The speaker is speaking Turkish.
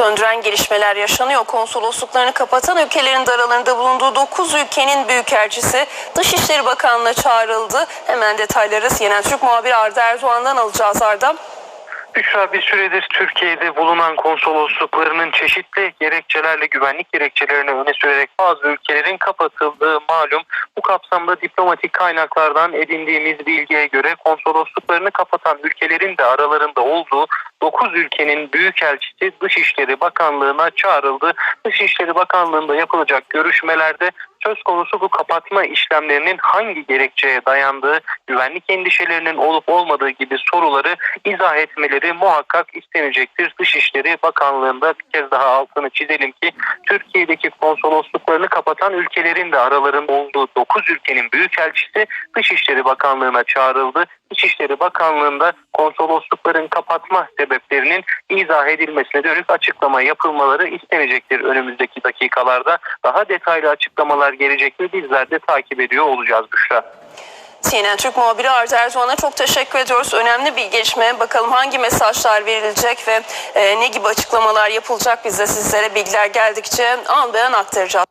söndüren gelişmeler yaşanıyor. Konsolosluklarını kapatan ülkelerin aralarında bulunduğu 9 ülkenin büyükelçisi Dışişleri Bakanlığı'na çağrıldı. Hemen detayları CNN Türk muhabiri Arda Erdoğan'dan alacağız Arda. Büşra bir süredir Türkiye'de bulunan konsolosluklarının çeşitli gerekçelerle güvenlik gerekçelerini öne sürerek bazı ülkelerin kapatıldığı malum. Bu kapsamda diplomatik kaynaklardan edindiğimiz bilgiye göre konsolosluklarını kapatan ülkelerin de aralarında olduğu 9 ülkenin büyükelçisi Dışişleri Bakanlığı'na çağrıldı. Dışişleri Bakanlığı'nda yapılacak görüşmelerde söz konusu bu kapatma işlemlerinin hangi gerekçeye dayandığı, güvenlik endişelerinin olup olmadığı gibi soruları izah etmeleri muhakkak istenecektir. Dışişleri Bakanlığı'nda bir kez daha altını çizelim ki Türkiye'deki konsolosluklarını kapatan ülkelerin de aralarında olduğu 9 ülkenin büyükelçisi Dışişleri Bakanlığı'na çağrıldı. İçişleri Bakanlığı'nda konsoloslukların kapatma sebeplerinin izah edilmesine dönük açıklama yapılmaları istenecektir önümüzdeki dakikalarda. Daha detaylı açıklamalar gelecek mi bizler de takip ediyor olacağız Büşra. CNN Türk muhabiri Arda Erdoğan'a çok teşekkür ediyoruz. Önemli bir gelişme. Bakalım hangi mesajlar verilecek ve e, ne gibi açıklamalar yapılacak biz de sizlere bilgiler geldikçe an be an aktaracağız.